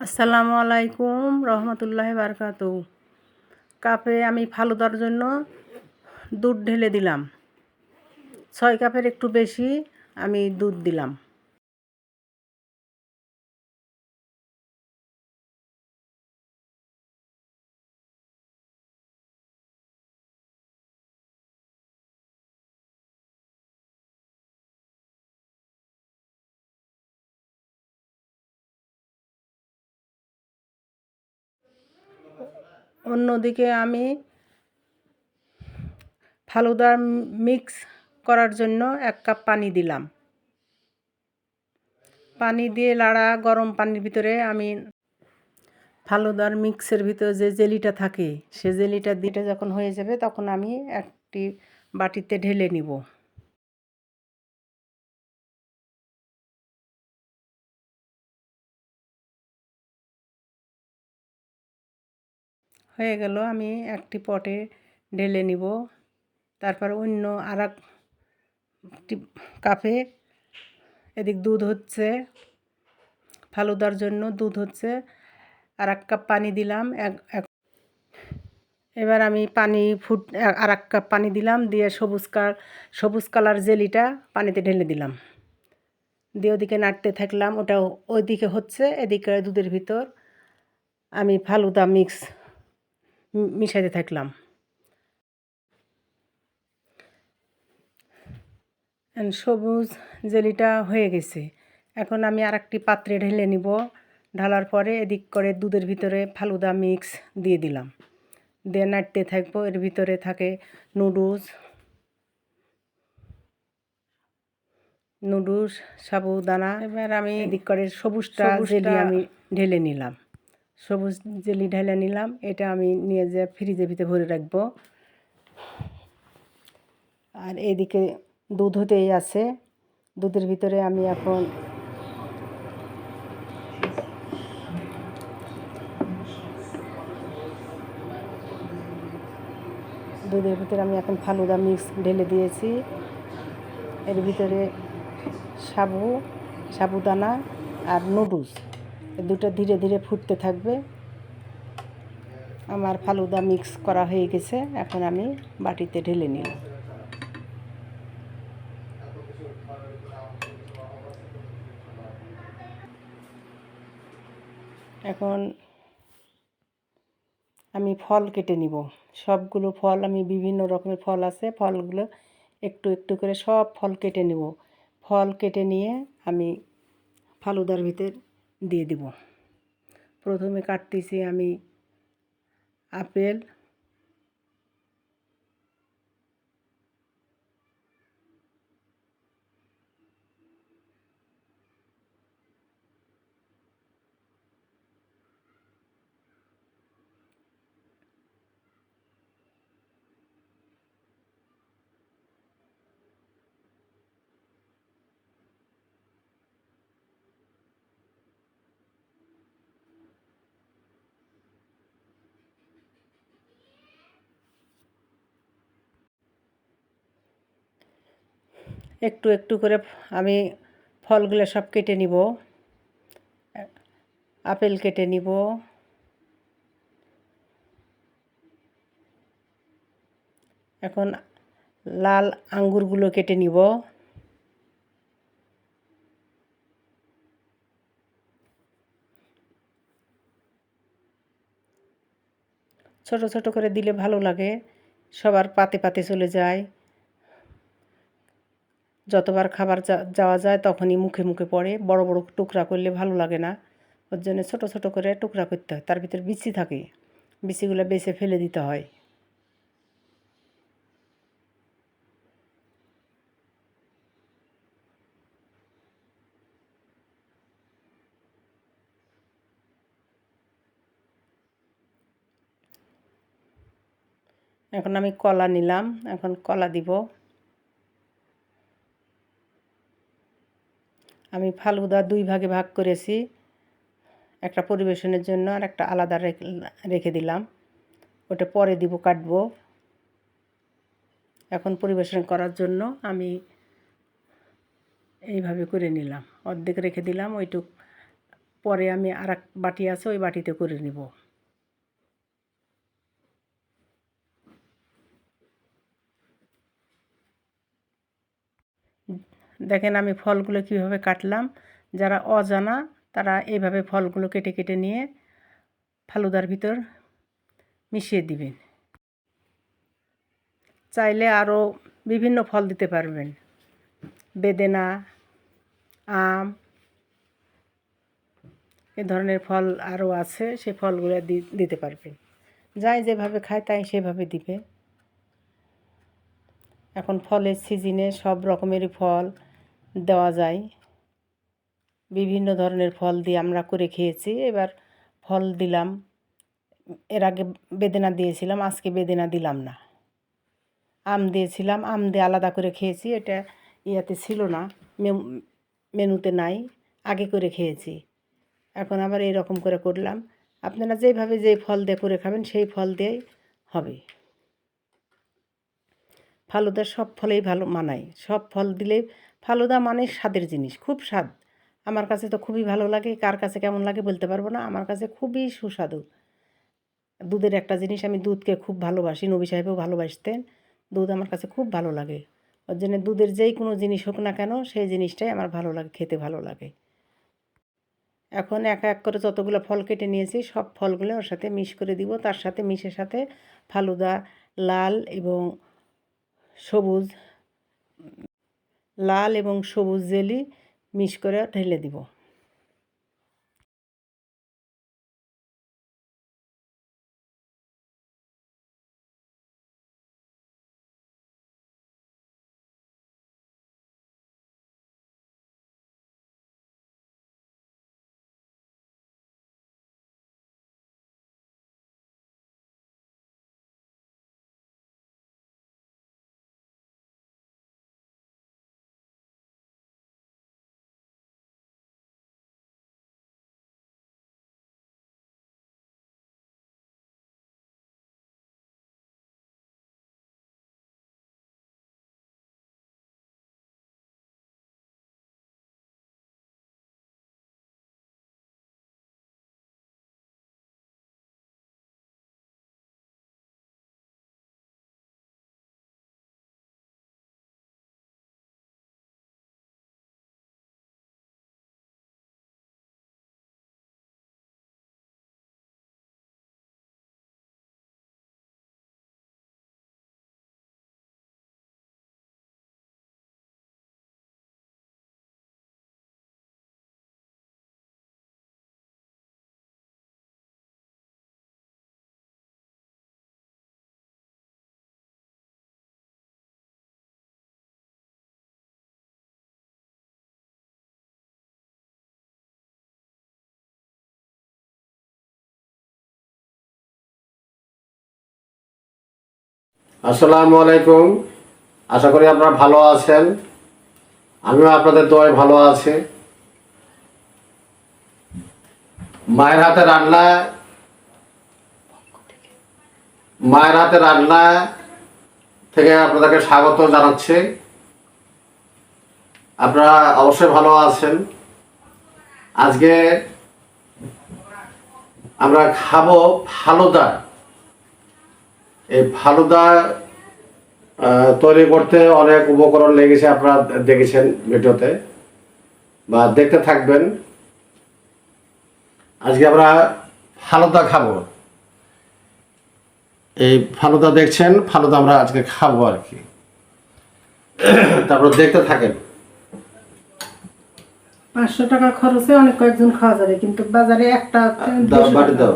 আসসালামু আলাইকুম রহমতুল্লাহ বারকাত কাপে আমি ফালুদার জন্য দুধ ঢেলে দিলাম। ছয় কাপের একটু বেশি আমি দুধ দিলাম। অন্যদিকে আমি ফালুদা মিক্স করার জন্য এক কাপ পানি দিলাম। পানি দিয়ে লাড়া গরম পানির ভিতরে আমি ফালুদার মিক্সের ভিতরে যে জেলিটা থাকে, সে জেলিটা দিতে যখন হয়ে যাবে তখন আমি একটি বাটিতে ঢেলে নিব। হয়ে গেল, আমি একটি পটে ঢেলে নিব। তারপর অন্য আর একটি কাপে এদিক দুধ হচ্ছে, ফালুদার জন্য দুধ হচ্ছে। আর এক কাপ পানি দিলাম, এক এবার আমি পানি ফুট আর এক কাপ পানি দিলাম, দিয়ে সবুজ কাল সবুজ কালার জেলিটা পানিতে ঢেলে দিলাম। দিয়ে ওদিকে নাড়তে থাকলাম ওটা ওইদিকে হচ্ছে, এদিকে দুধের ভিতর আমি ফালুদা মিক্স মিশাইতে থাকলাম। সবুজ জেলিটা হয়ে গেছে। এখন আমি আর একটি পাত্রে ঢেলে নিব। ঢালার পরে এদিক করে দুধের ভিতরে ফালুদা মিক্স দিয়ে দিলাম। দিয়ে নাড়তে থাকব। এর ভিতরে থাকে নুডলস। নুডলস সাবুদানা। এবার আমি এদিক করে সবুজটা জেলি আমি ঢেলে নিলাম। সবুজ জেলি ঢেলে নিলাম, এটা আমি নিয়ে যে ফ্রিজের ভিতরে ভরে রাখব। আর এদিকে দুধ হতেই আছে। দুধের ভিতরে আমি এখন দুধের ভিতরে আমি এখন ফালুদা মিক্স ঢেলে দিয়েছি। এর ভিতরে সাবু, সাবুদানা আর নুডলস। দুটো ধীরে ধীরে ফুটতে থাকবে। আমার ফালুদা মিক্স করা হয়ে গেছে, এখন আমি বাটিতে ঢেলে নিলাম। এখন আমি ফল কেটে নিব। সবগুলো ফল, আমি বিভিন্ন রকমের ফল আছে, ফলগুলো একটু একটু করে সব ফল কেটে নেব। ফল কেটে নিয়ে আমি ফালুদার ভিতর দিয়ে দিব। প্রথমে কাটতেছি আমি আপেল একটু একটু করে আমি ফলগুলো সব কেটে নিব। আপেল কেটে নিব। এখন লাল আঙ্গুরগুলো কেটে নিব। ছোট ছোট করে দিলে ভালো লাগে, সবার পাতে পাতে চলে যায়। যতবার খাবার যাওয়া যায় তখনই মুখে মুখে পড়ে, বড় বড় টুকরা করলে ভালো লাগে না। ওর জন্য ছোটো ছোটো করে টুকরা করতে হয়, তার ভিতরে বিচি থাকে। বিচিগুলো বেছে ফেলে দিতে হয়। এখন আমি কলা নিলাম, এখন কলা দিব। আমি ফালুদা দুই ভাগে ভাগ করেছি। একটা পরিবেশনের জন্য আর একটা আলাদা রেখে দিলাম। ওটা পরে দিব, কাটব। এখন পরিবেশন করার জন্য আমি এইভাবে করে নিলাম। অর্ধেক রেখে দিলাম, ওইটুক। পরে আমি আর বাটি আছে, ওই বাটিতে করে নিব। দেখেন আমি ফলগুলো কীভাবে কাটলাম। যারা অজানা, তারা এইভাবে ফলগুলো কেটে কেটে নিয়ে ফালুদার ভিতর মিশিয়ে দিবেন। চাইলে আরও বিভিন্ন ফল দিতে পারবেন। বেদেনা, আম, এ ধরনের ফল আরও আছে সেই ফলগুলো দিতে পারবেন। যাই যেভাবে খায়, তাই সেভাবে দিবে। এখন ফলের সিজনে সব রকমেরই ফল দেওয়া যায়। বিভিন্ন ধরনের ফল দিয়ে আমরা করে খেয়েছি। এবার ফল দিলাম। এর আগে বেদেনা দিয়েছিলাম, আজকে বেদেনা দিলাম না। আম দিয়েছিলাম, আম দিয়ে আলাদা করে খেয়েছি। এটা ইয়াতে ছিল না মেনুতে নাই, আগে করে খেয়েছি। এখন আবার এই রকম করে করলাম। আপনারা যেভাবে যে ফল দিয়ে করে খাবেন, সেই ফল দিয়েই হবে। ফালুদা সব ফলেই ভালো মানায়। সব ফল দিলেই ফালুদা মানে স্বাদের জিনিস, খুব স্বাদ। আমার কাছে তো খুবই ভালো লাগে, কার কাছে কেমন লাগে বলতে পারব না, আমার কাছে খুবই সুস্বাদু। দুধের একটা জিনিস আমি দুধকে খুব ভালোবাসি, নবী সাহেবও ভালোবাসতেন, দুধ আমার কাছে খুব ভালো লাগে। ওর জন্য দুধের যেই কোনো জিনিস হোক না কেন, সেই জিনিসটাই আমার ভালো লাগে, খেতে ভালো লাগে। এখন এক এক করে যতগুলো ফল কেটে নিয়েছি, সব ফলগুলো ওর সাথে মিশ করে দিব, তার সাথে মিশের সাথে ফালুদা, লাল এবং সবুজ লাল এবং সবুজ জেলি মিশ করে ঢেলে দিব। আসসালামু আলাইকুম। আশা করি আপনারা ভালো আছেন। আমিও আপনাদের দোয়ায় ভালো আছি। মায়ের হাতে রান্না, মায়ের হাতে রান্না থেকে আপনাদেরকে স্বাগত জানাচ্ছি। আপনারা অবশ্যই ভালো আছেন। আজকে আমরা খাব ফালুদা। এই ফালুদা তৈরি করতে অনেক উপকরণ লেগেছে আপনারা দেখেছেন ভিডিওতে বা দেখতে থাকবেন। আজকে আমরা ফালুদা খাব। এই ফালুদা দেখছেন ফালুদা আমরা আজকে খাব আর কি। তারপর দেখতে থাকেন। পাঁচশো টাকা খরচে অনেক কয়েকজন খাওয়া যাবে কিন্তু বাজারে একটা দাও বাটি দাও।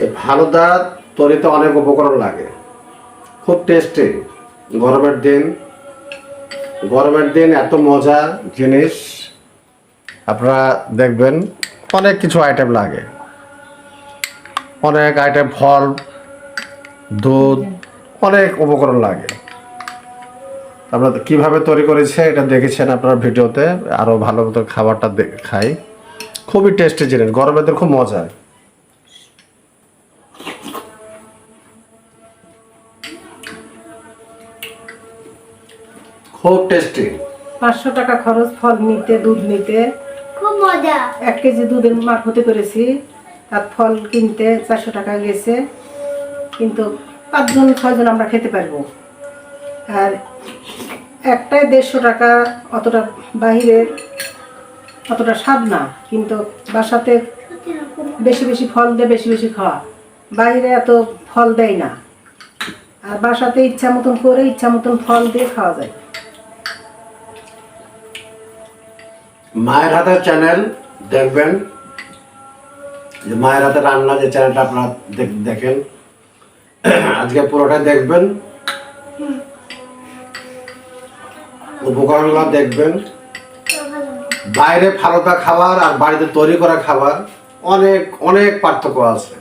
এই ফালুদা তৈরিতে অনেক উপকরণ লাগে। খুব টেস্টি গরমের দিন গরমের দিন এত মজা জিনিস। আপনারা দেখবেন, অনেক কিছু আইটেম লাগে। অনেক আইটেম ফল, দুধ, অনেক উপকরণ লাগে। আমরা কীভাবে তৈরি করেছে এটা দেখেছেন আপনার ভিডিওতে। আরও ভালো মতো খাবারটা খাই। খুবই টেস্টি জিনিস। গরমের দিন খুব মজা। খুব টেস্টি পাঁচশো টাকা খরচ ফল নিতে দুধ নিতে। খুব মজা। এক কেজি দুধের মারফতে করেছি তার ফল কিনতে চারশো টাকা গেছে। কিন্তু পাঁচজন ছয়জন আমরা খেতে পারব। আর একটাই দেড়শো টাকা অতটা বাহিরের অতটা স্বাদ না। কিন্তু বাসাতে বেশি বেশি ফল দিয়ে বেশি বেশি খাওয়া বাইরে এত ফল দেয় না। আর বাসাতে ইচ্ছা মতন করে ইচ্ছা মতন ফল দিয়ে খাওয়া যায়। মায়ের হাতের চ্যানেল দেখবেন। যে মায়ের হাতের রান্না যে চ্যানেলটা আপনারা দেখ- দেখেন। আজকে পুরোটা দেখবেন। উপকরণগুলো দেখবেন। বাইরে ফালুদা খাবার আর বাড়িতে তৈরি করা খাবার অনেক অনেক পার্থক্য আছে।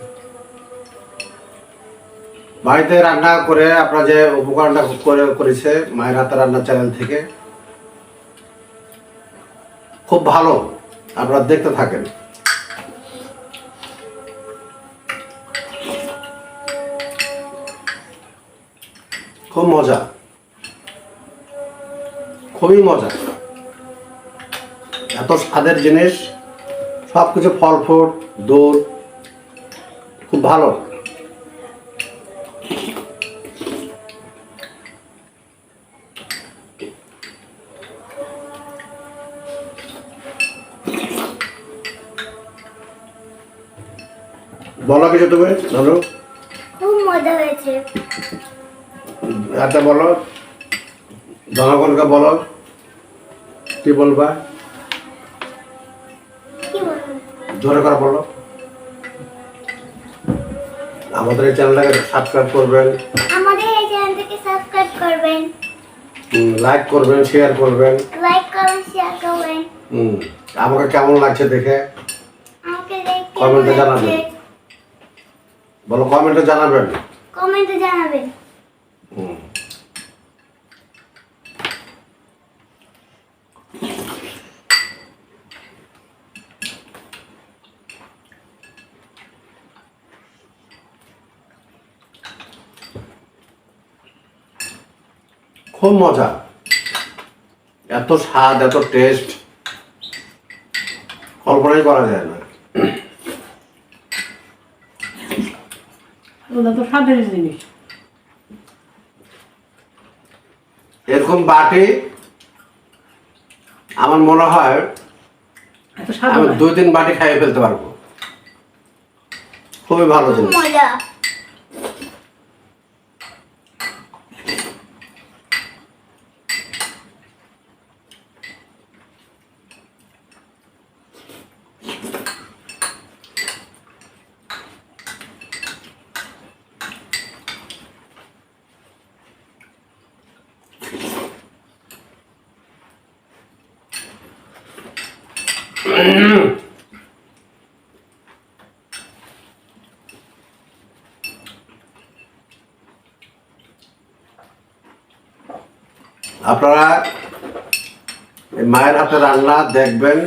বাড়িতে রান্না করে আপনারা যে উপকরণটা করে করেছে মায়ের হাতের রান্না চ্যানেল থেকে খুব ভালো, আপনারা দেখতে থাকেন। খুব মজা। খুবই মজা। এত স্বাদের জিনিস সব কিছু ফল, ফ্রুট, দুধ, খুব ভালো। বলো কিছু তুমি ধরো খুব মজা হয়েছে। হাতে বলো। জনগণকে বলো। কি বলবা? জোরে করে বলো। আমাদের এই চ্যানেলটাকে সাবস্ক্রাইব করবেন। আমাদের এই চ্যানেলটাকে সাবস্ক্রাইব করবেন। লাইক করবেন শেয়ার করবেন। লাইক করবেন শেয়ার করবেন হুম, আমাকে কেমন লাগছে দেখে? আমাকে দেখতে কমেন্টে জানাবেন। বলো কমেন্টে জানাবেন। কমেন্টে জানাবেন। হুম। খুব মজা। এত স্বাদ এত টেস্ট কল্পনাই করা যায় না। ওটা তো স্বাদের জিনিস। এরকম বাটি আমার মনে হয় আমি। দুই তিন বাটি খাইয়ে ফেলতে পারব। খুবই ভালো জিনিস। আপনারা মায়ের হাতে রান্না দেখবেন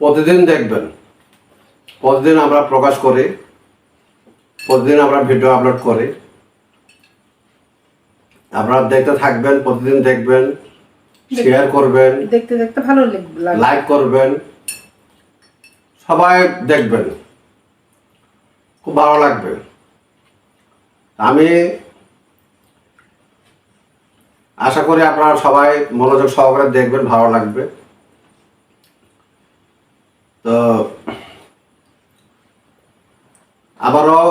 প্রতিদিন দেখবেন। প্রতিদিন আমরা প্রকাশ করি প্রতিদিন আমরা ভিডিও আপলোড করি। আপনারা দেখতে থাকবেন প্রতিদিন দেখবেন শেয়ার করবেন দেখতে দেখতে ভালো লাইক করবেন সবাই দেখবেন। খুব ভালো লাগবে। আমি আশা করি আপনারা সবাই মনোযোগ সহকারে দেখবেন, ভালো লাগবে। তো, আবারও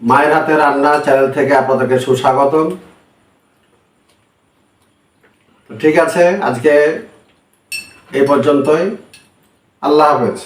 মায়ের হাতে রান্না চ্যানেল থেকে আপনাদেরকে সুস্বাগতম। ঠিক আছে, আজকে এই পর্যন্তই। আল্লাহ হাফেজ।